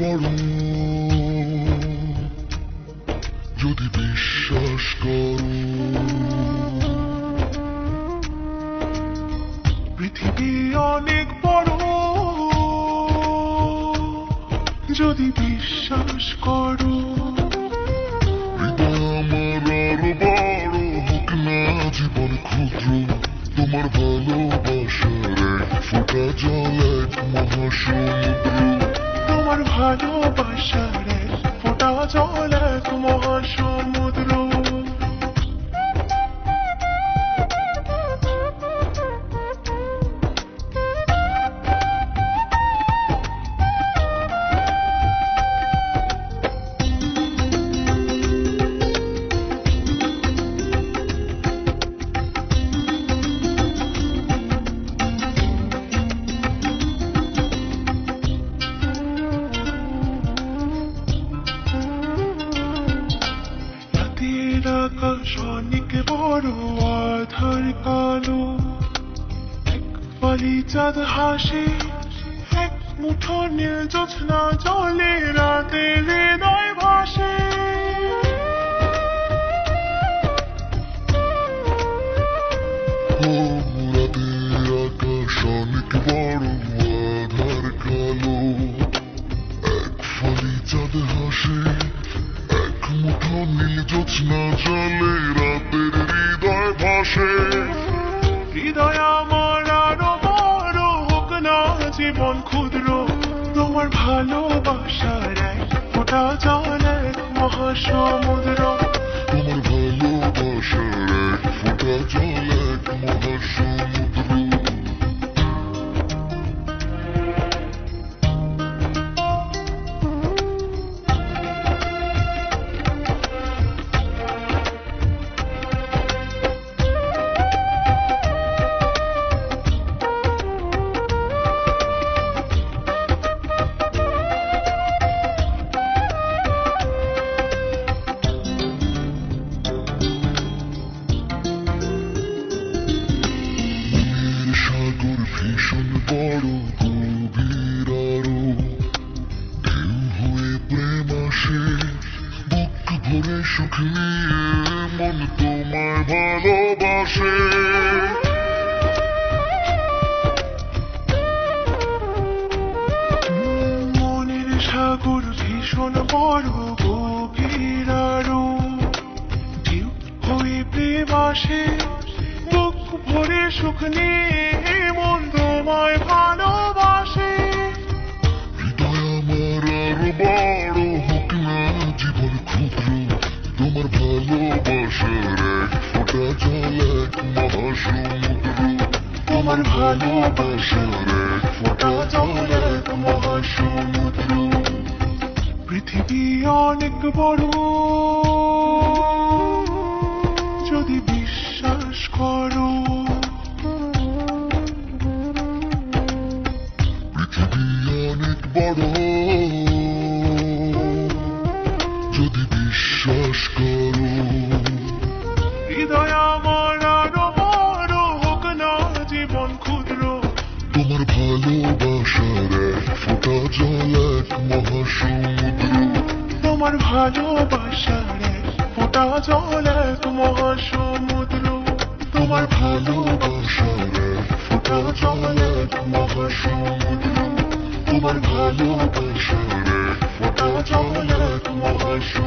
বড় যদি বিশ্বাস করো। পৃথিবী অনেক বড়। যদি বিশ্বাস করো। জীবন ক্ষুদ্র। তোমার ভালোবাসার ফোঁটা জল এক মহাসমুদ্র। ভালোবাসার ফোটা জল অনেক বড় আধার কালো এক ফালি চাঁদ হাসে এক মুঠো নীল জোছনা জলে নীল জোৎস্না জলে রাতের হৃদয় ভাসে হৃদয় আমার আরও বড় হোক না জীবন ক্ষুদ্র তোমার ভালোবাসার এক ফোঁটা জল এক মহাসমুদ্র। তোমার সাগর ভীষণ বড় গভীর আরও। ঢেউ হয়ে প্রেম আসে, বুক ভরে সুখ মন তোমায় ভালোবাসে। মনের সাগর ভীষণ বড় গভীর আরও। ঢেউ হয়ে প্রেম আসে, বুক ভরে সুখ নিয়ে তোমায় ভালোবাসে। হৃদয় আমার আরও বড় হোক না, জীবন ক্ষুদ্র তোমার ভালোবাসার এক ফোঁটা জল, এক মহাসমুদ্র। তোমার ভালোবাসার এক ফোঁটা জল, এক মহাসমুদ্র। পৃথিবী অনেক বড়। পৃথিবী অনেক বড়। যদি বিশ্বাস করো। হৃদয় আমার আরও বড় হোক না জীবন ক্ষুদ্র। তোমার ভালোবাসার এক ফোঁটা জল এক মহাসমুদ্র। তোমার ভালোবাসার এক ফোঁটা জল এক মহাসমুদ্র। তোমার ভালোবাসার ফোঁটা জল এক মহাসমুদ্র তোমার ভালোবাসার ফোঁটা জল এক মহাসমুদ্র